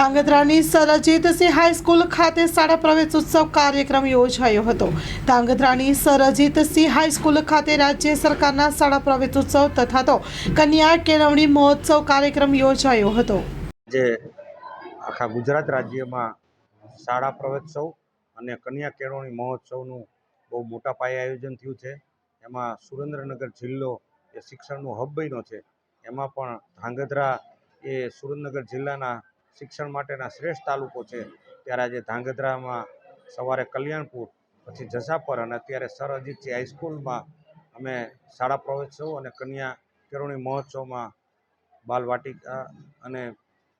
ધાંગધ્રાની સરજીતસિંહ high school ખાતે શાળા પ્રવેશ ઉત્સવ કાર્યક્રમ યોજાયો હતો. ધાંગધ્રાની સરજીતસિંહ હાઈસ્કૂલ ખાતે રાજ્ય સરકારના શાળા પ્રવેશ ઉત્સવ તથા તો કન્યા કેળવણી મહોત્સવ કાર્યક્રમ યોજાયો હતો. જે આખા ગુજરાત રાજ્યમાં શાળા પ્રવેશોત્સવ અને કન્યા કેળવણી મહોત્સવનું બહુ મોટા પાયે આયોજન થયું છે. એમાં સુરેન્દ્રનગર જિલ્લો એ શિક્ષણનું હબ બન્યો છે. એમાં પણ ધાંગધ્રા એ સુરેન્દ્રનગર જિલ્લાના શિક્ષણ માટેના શ્રેષ્ઠ તાલુકો છે. ત્યારે આજે ધાંગધ્રામાં સવારે કલ્યાણપુર, પછી જસાપર અને અત્યારે સર અજીતસિંહ હાઈસ્કૂલમાં અમે શાળા પ્રવેશોત્સવ અને કન્યા કેળવણી મહોત્સવમાં બાલવાટિકા અને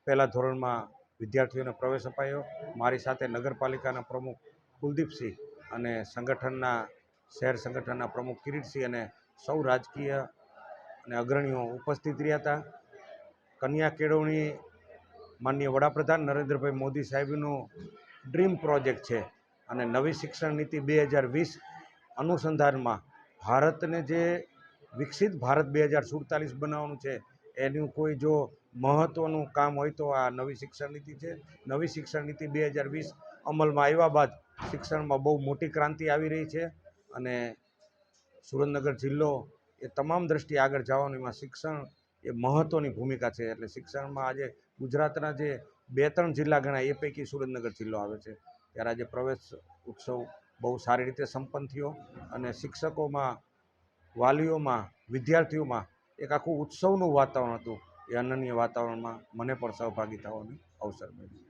પહેલા ધોરણમાં વિદ્યાર્થીઓને પ્રવેશ અપાયો. મારી સાથે નગરપાલિકાના પ્રમુખ કુલદીપસિંહ અને સંગઠનના, શહેર સંગઠનના પ્રમુખ કિરીટસિંહ અને સૌ રાજકીય અને અગ્રણીઓ ઉપસ્થિત રહ્યા હતા. કન્યા કેળવણી માનનીય વડાપ્રધાન નરેન્દ્રભાઈ મોદી સાહેબનો ડ્રીમ પ્રોજેક્ટ છે અને નવી શિક્ષણ નીતિ બે હજાર વીસ અનુસંધાનમાં ભારતને જે વિકસિત ભારત બે હજાર સુડતાલીસ બનાવવાનું છે, એનું કોઈ જો મહત્ત્વનું કામ હોય તો આ નવી શિક્ષણ નીતિ છે. નવી શિક્ષણ નીતિ બે હજાર વીસ અમલમાં આવ્યા બાદ શિક્ષણમાં બહુ મોટી ક્રાંતિ આવી રહી છે અને સુરેન્દ્રનગર જિલ્લો એ તમામ દ્રષ્ટિએ આગળ જવાનું, એમાં શિક્ષણ એ મહત્ત્વની ભૂમિકા છે. એટલે શિક્ષણમાં આજે ગુજરાતના જે બે ત્રણ જિલ્લા ગણાય, એ પૈકી સુરેન્દ્રનગર જિલ્લો આવે છે. ત્યારે આજે પ્રવેશ ઉત્સવ બહુ સારી રીતે સંપન્ન થયો અને શિક્ષકોમાં, વાલીઓમાં, વિદ્યાર્થીઓમાં એક આખું ઉત્સવનું વાતાવરણ હતું. એ અનન્ય વાતાવરણમાં મને પણ સહભાગી થવાનો અવસર મળ્યો.